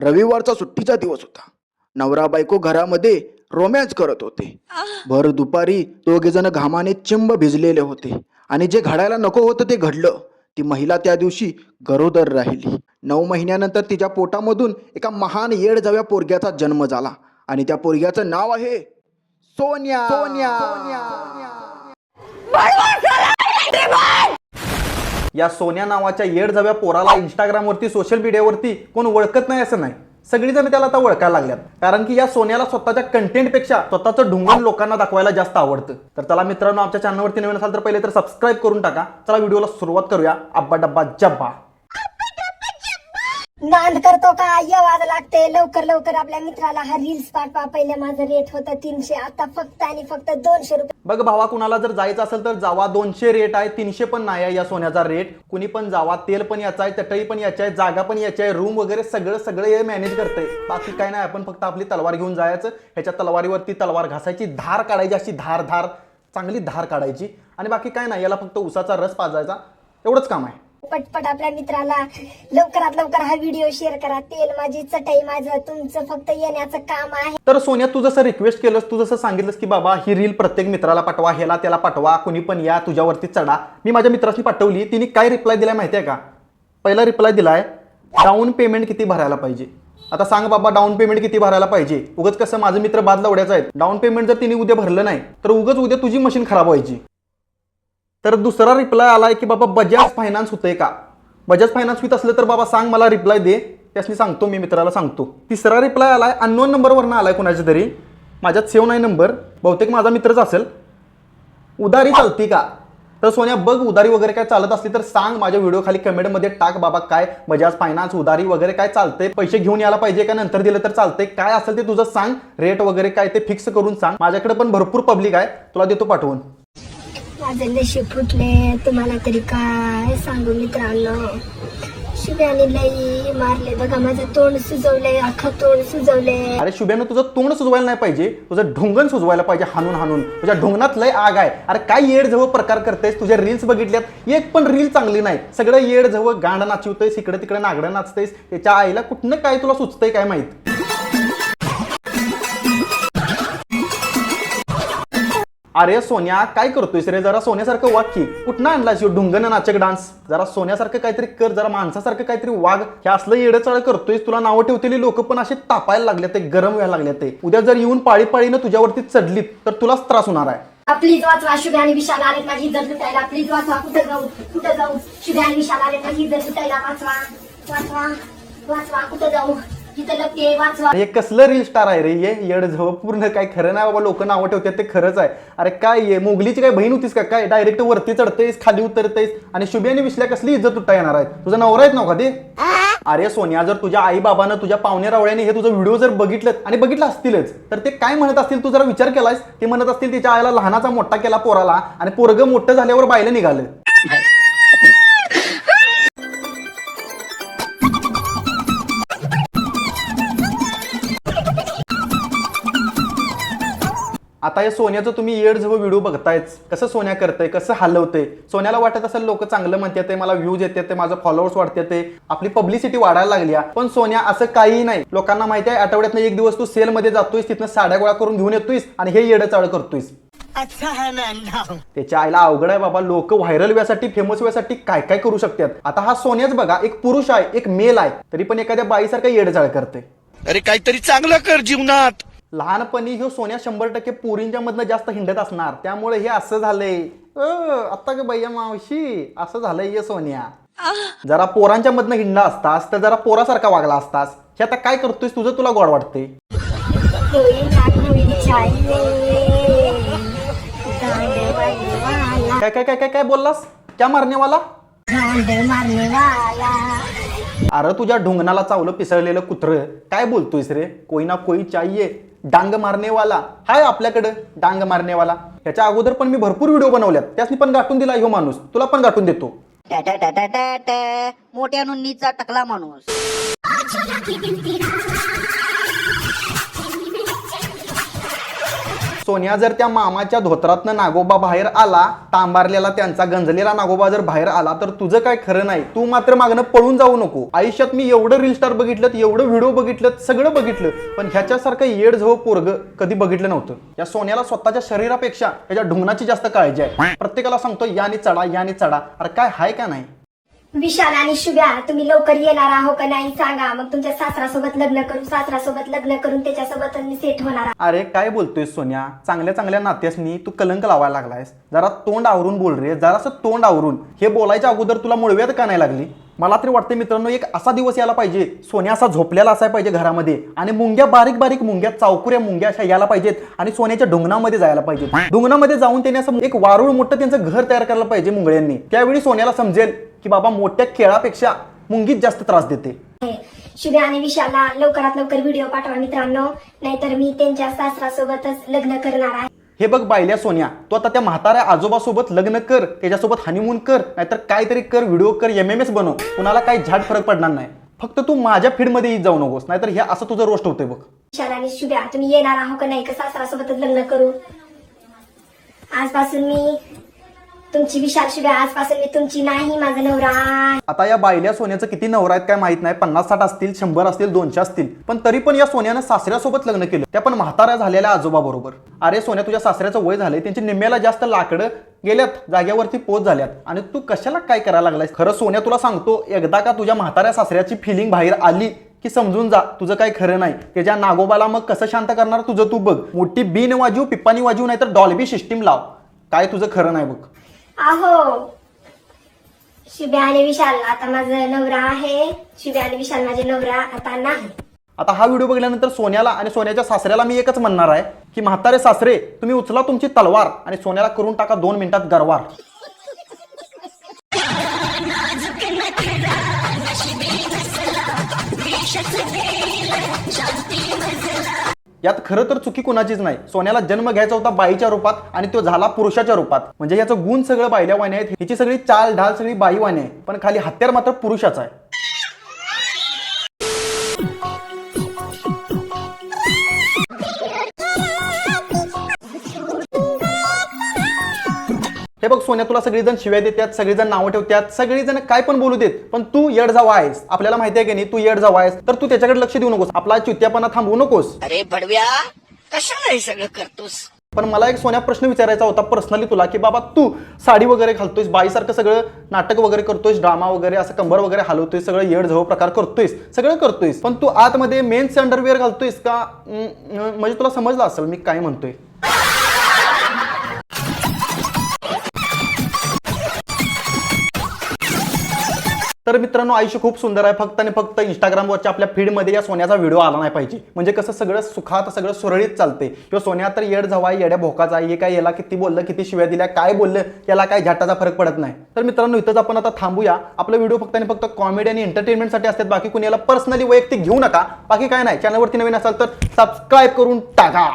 रविवारचा सुट्टीचा दिवस होता. नवरा बायको घरामध्ये रोमॅन्स करत होते. भर दुपारी दोघे जण घामाने चिंब भिजलेले होते. आणि जे घडायला नको होतं ते घडलं. ती महिला त्या दिवशी गरोदर राहिली. नऊ महिन्यानंतर तिच्या पोटामधून एका महान येड जाव्या पोरग्याचा जन्म झाला. आणि त्या पोरग्याचं नाव आहे सोन्या. सोन्या. या सोन्या नावाच्या येडजव्या पोराला इंस्टाग्रामवरती सोशल मीडियावरती कोण ओळखत नाही असं नाही. सगळीजण त्याला आता ओळखायला लागल्यात. कारण की या सोन्याला स्वतःच्या कंटेंटपेक्षा स्वतःचं ढुंगण लोकांना दाखवायला जास्त आवडतं. तर चला मित्रांनो आमच्या चॅनलवरती नवीन असाल तर पहिले तर सबस्क्राईब करून टाका. चला व्हिडिओला सुरुवात करूया. अब्बा डब्बा जब्बा. नांद करतो का? आवाज लागते. लवकर लवकर आपल्या मित्राला हा रील्स पाठवा. पहिले माझं रेट होतं तीनशे आता फक्त आणि फक्त दोनशे रुपये. बघ भावा कुणाला जर जायचं असेल तर जावा. दोनशे रेट आहे तीनशे पण नाही आहे या सोन्याचा रेट कुणी पण जावा. तेल पण याचा आहे चटई पण याची आहे जागा पण याची आहे रूम वगैरे सगळं सगळं हे मॅनेज करतंय. बाकी काय नाही आपण फक्त आपली तलवार घेऊन जायचं. ह्याच्या तलवारीवरती तलवार घासायची धार काढायची अशी धार धार. चांगली धार काढायची. आणि बाकी काय नाही याला फक्त उसाचा रस पाजायचा. एवढंच काम आहे. पटपट आपल्या मित्राला लवकरात लवकर हा व्हिडिओ शेअर करा. तेल माझी चटई माझं तुमचं फक्त येण्याचं काम आहे. तर सोन्या तू जसं रिक्वेस्ट केलंस तू जसं सांगितलंस की बाबा ही रील प्रत्येक मित्राला पाठवा ह्याला त्याला पाठवा कुणी पण या तुझ्यावरती चढा. मी माझ्या मित्राशी पाठवली तिने काय रिप्लाय दिलाय माहिती आहे का? पहिला रिप्लाय दिलाय डाऊन पेमेंट किती भरायला पाहिजे? आता सांग बाबा डाऊन पेमेंट किती भरायला पाहिजे? उगच कसं माझं मित्र बाद लावड्याचा आहे डाऊन पेमेंट जर तिने उद्या भरलं नाही तर उगच उद्या तुझी मशीन खराब व्हायची. तर दुसरा रिप्लाय आलाय की बाबा बजाज फायनान्स होतंय का? बजाज फायनान्स होत असलं तर बाबा सांग मला रिप्लाय दे. त्यासनी सांगतो मी मित्राला सांगतो. तिसरा रिप्लाय आलाय अननोन नंबरवरनं आलाय कोणाच्या तरी. माझ्यात सेव्ह नाही नंबर बहुतेक माझा मित्रच असेल. उदारी चालती का? तर सोन्या बघ उदारी वगैरे काय चालत असली तर सांग माझ्या व्हिडिओ खाली कमेंटमध्ये टाक बाबा काय बजाज फायनान्स उदारी वगैरे काय चालतंय. पैसे घेऊन यायला पाहिजे का? नंतर दिलं तर चालतंय. काय असेल ते तुझं सांग. रेट वगैरे काय ते फिक्स करून सांग. माझ्याकडे पण भरपूर पब्लिक आहे. तुला देतो पाठवून. माझे नशीब फुटले. तुम्हाला तरी काय सांगू मित्रांनो? शिव्याने लई मारले. बघा माझं तोंड अख्खं तोंड सुजवले अरे शुभ्यानं तुझं तोंड सुजवायला नाही पाहिजे. तुझं ढोंगण सुजवायला पाहिजे हाणून हाणून. तुझ्या ढोंगणात लय आग आहे. अरे काय येड जवळ प्रकार करतेस? तुझ्या रील्स बघितल्यात. एक पण रील चांगली नाही. सगळं येड जवळ गाणं नाचवतेस इकडे तिकडे नागडं नाचतेस त्याच्या आईला कुठनं काय तुला सुचतंय काय माहीत? अरे सोन्या काय करतोयस रे? जरा सोन्यासारखं वाग की. कुठनं आणलास ढुंगण नाचक डान्स? जरा सोन्यासारखं काहीतरी कर जरा माणसासारखं काहीतरी वाग. हे असलं येडचाळ करतोयस तुला नावं ठेवतेली लोक पण असे तापायला लागले ते गरम व्हायला लागले ते. उद्या जर येऊन पाळी पाळीनं तुझ्यावरती चढलीत तर तुलाच त्रास होणार आहे. प्लीज वाचवा शुभ्या आणि विशाल आले माझी इज्जत लुटायला. प्लीज वाचवा कुठं जाऊ कुठं जाऊ? शुभ्या आणि विशाल आले माझी इज्जत लुटायला. वाचवा वाचवा वाचवा कुठं जाऊ? हे कसलं रील स्टार आहे रे ये येड झव पूर्ण काय खरं नाही बाबा लोक नावं ठेवतात ते खरंच आहे. अरे काय ये मोगलीची काय बहीण होतीस का? काय? डायरेक्ट वरती चढतेस खाली उतरतेस आणि शुभ्याने विसल्या कसली इज्जत तुटा येणार आहे तुझा नवरा आहेत नव्हता ते? अरे सोनिया जर तुझ्या आई बाबानं तुझ्या पाहुणे रावळ्याने हे तुझं व्हिडिओ जर बघितलं आणि बघितलं असतीलच तर ते काय म्हणत असतील? तू जरा विचार केलास ते म्हणत असतील तिच्या आईला लहानाचा मोठा केला पोराला आणि पोरग मोठं झाल्यावर बायला निघालं. आता या सोन्याचं तुम्ही येड जवळ व्हिडिओ बघतायच. कसं सोन्या करतंय कसं हलवतंय? सोन्याला वाटत असेल लोक चांगलं म्हणतात ते मला व्ह्यूज येते ते माझं फॉलोअर्स वाढते ते आपली पब्लिसिटी वाढायला लागली आहे. पण सोन्या असं काही नाही. लोकांना माहिती आहे आठवड्यातनं एक दिवस तू सेलमध्ये जातोयस तिथनं साड्या गोळा करून घेऊन येतोयस आणि हे येडं चाळ करतोयस त्याच्या आईला अवघड आहे बाबा लोक व्हायरल व्यासाठी फेमस व्यासाठी काय काय करू शकतात? आता हा सोन्याच बघा एक पुरुष आहे एक मेल आहे तरी पण एखाद्या बाईसारखा येडचाळ करते अरे काहीतरी चांगलं कर जीवनात. लहानपणी ह्यो सोन्या शंभर टक्के पोरींच्या मधनं जास्त हिंडत असणार. त्यामुळे हे असं झालंय. अ, आता ग भैया मावशी असं झालंय हे सोन्या. जरा पोरांच्या मधनं हिंडला असतास तर जरा पोरासारखा वागला असतास. हे आता काय करतोयस? तुझं तुला गोड वाटते काय काय काय काय काय बोललास? क्या मारण्यावाला वाला अरे तुझ्या ढुंगणाला चावलं पिसळलेलं कुत्र. काय बोलतोयस रे? कोई ना कोई चाहिये डांग मारनेवाला. हाय आपल्याकडं डांग मारनेवाला. ह्याच्या अगोदर पण मी भरपूर व्हिडिओ बनवल्यात. त्यासनी पण गाठून दिला ह्यो माणूस. तुला पण गाठून देतो. मोठ्या नुनीचा टकला माणूस. सोन्या जर त्या मामाच्या धोत्रातनं नागोबा बाहेर आला तांबारलेला त्यांचा गंजलेला नागोबा जर बाहेर आला तर तुझं काय खरं नाही. तू मात्र मागणं पळून जाऊ नको. आयुष्यात मी एवढं रील स्टार बघितलं एवढं व्हिडिओ बघितलं सगळं बघितलं पण ह्याच्यासारखं येड झव पोरग कधी बघितलं नव्हतं. या सोन्याला स्वतःच्या शरीरापेक्षा त्याच्या ढुंगणाची जास्त काळजी आहे. प्रत्येकाला सांगतो याने चढा याने चढा. अरे काय हाय का नाही? विशाल आणि शुभ्या तुम्ही लवकर येणार आहो का नाही सांगा. मग तुमच्या सासरासोबत लग्न करून सासरासोबत लग्न करून त्याच्यासोबत मी सेट होणार आहे. अरे काय बोलतोय सोन्या? चांगल्या चांगल्या नात्यासनी तू कलंक लावायला लागलायस. जरा तोंड आवरून बोल रे. जरासं तोंड आवरून. हे बोलायच्या अगोदर तुला मुळव्यात का नाही लागली? मला तरी वाटते मित्रांनो एक असा दिवस यायला पाहिजे. सोन्या असा झोपलेला असायला पाहिजे घरामध्ये. आणि मुंग्या बारीक बारीक मुंग्या चावकुऱ्या मुंग्या अशा यायला पाहिजेत. आणि सोन्याच्या डोंगणामध्ये जायला पाहिजे डोंगणामध्ये जाऊन त्याने असं एक वारुळ मोठं त्यांचं घर तयार करायला पाहिजे मुंगळ्यांनी. त्यावेळी सोन्याला समजेल की बाबा मोठ्या खेळापेक्षा मुंगीत जास्त त्रास देते. शुभ्या आणि विशालला लवकरात लवकर व्हिडिओ पाठवा मित्रांनो. नाहीतर मी त्यांच्या सासरासोबतच लग्न करणार आहे. हे बघ बायल्या सोन्या तू आता त्या म्हाताऱ्या आजोबासोबत लग्न कर त्याच्यासोबत हनीमून कर नाहीतर काहीतरी कर व्हिडिओ कर एम एम एस बनव. कुणाला काही झाड फरक पडणार नाही. फक्त तू माझ्या फीडमध्ये येत जाऊ नकोस नाहीतर हे असं तुझं रोस्ट होतंय बघ. आणि शुभ्या तुम्ही येणार आहो का नाही? का सासरासोबतच लग्न करू? आजपासून मी तुमची विशाल शुभ्या आजपासून मी तुमची नाही माझा नवरा आता या बायल्या सोन्याचं किती नवरा आहेत काय माहीत नाही. पन्नास साठ असतील शंभर असतील दोनशे असतील. पण तरी पण या सोन्यानं सासऱ्यासोबत लग्न केलं. त्या पण म्हाताऱ्या झालेल्या आजोबा बरोबर अरे सोन्या तुझ्या सासऱ्याचं वय झालंय. त्यांची निम्म्याला जास्त लाकडं गेल्यात जाग्यावरती पोच झाल्यात. आणि तू कशाला काय करायला लागलायस? खरं सोन्या तुला सांगतो एकदा का तुझ्या म्हाताऱ्या सासऱ्याची फिलिंग बाहेर आली की समजून जा तुझं काही खरं नाही. त्याच्या नागोबाला मग कसं शांत करणार तुझं तू बघ. मोठी बीन वाजू पिप्पानी वाजू नाही तर डॉल्बी सिस्टीम लाव. काय तुझं खरं नाही बघ. आहो. शुभ्या आणि विशाल आता माझं नवरा आहे. शुभ्या आणि विशाल माझे नवरा आता नाही. आता हा व्हिडिओ बघितल्यानंतर सोन्याला आणि सोन्याच्या सासऱ्याला मी एकच म्हणणार आहे की म्हातारे सासरे तुम्ही उचला तुमची तलवार आणि सोन्याला करून टाका दोन मिनिटात गरवार. यात खरं तर चुकी कुणाचीच नाही. सोन्याला जन्म घ्यायचा होता बाईच्या रूपात आणि तो झाला पुरुषाच्या रूपात. म्हणजे याचं गुण सगळं बायल्या वाणी आहेत. हिची सगळी चाल ढाल सगळी बाई वाणी आहे पण खाली हत्यार मात्र पुरुषाचा आहे. हे बघ सोन्या तुला सगळेजण शिव्या देतात सगळेजण नावं ठेवतात सगळेजण काय पण बोलू देत पण तू येड जावा आहेस. आपल्याला माहिती आहे की नाही तू येड जावा आहेस. तर तू त्याच्याकडे लक्ष देऊ नकोस. आपला चुत्यापणा थांबवू नकोस. अरे बडव्या कशाला हे सगळं करतोस? पण मला एक सोन्या प्रश्न विचारायचा होता पर्सनली तुला की बाबा तू साडी वगैरे घालतोयस बाईसारखं सगळं नाटक वगैरे करतोयस ड्रामा वगैरे असं कंबर वगैरे हलवतोयस सगळं येड झव प्रकार करतोयस सगळं करतोयस. पण तू आतमध्ये मेन्स अंडरवेअर घालतोयस का? म्हणजे तुला समजलं असेल मी काय म्हणतोय? तर मित्रांनो आयुष्य खूप सुंदर आहे. फक्त आणि फक्त इंस्टाग्रामवरच्या आपल्या फीडमध्ये या सोन्याचा व्हिडिओ आला नाही पाहिजे. म्हणजे कसं सगळं सुखात सगळं सुरळीत चालते. किंवा सोन्या तर येड जवाय येड्या भोकाचा हे काय याला किती बोललं किती शिव्या दिल्या काय बोललं याला काय झाटाचा फरक पडत नाही. तर मित्रांनो इथंच आपण आता थांबूया. आपला व्हिडिओ फक्त आणि फक्त कॉमेडी आणि एंटरटेनमेंटसाठी असतात. बाकी कुणी याला पर्सनली वैयक्तिक घेऊ नका. बाकी काय नाही. चॅनलवरती नवीन असाल तर सबस्क्राईब करून टाका.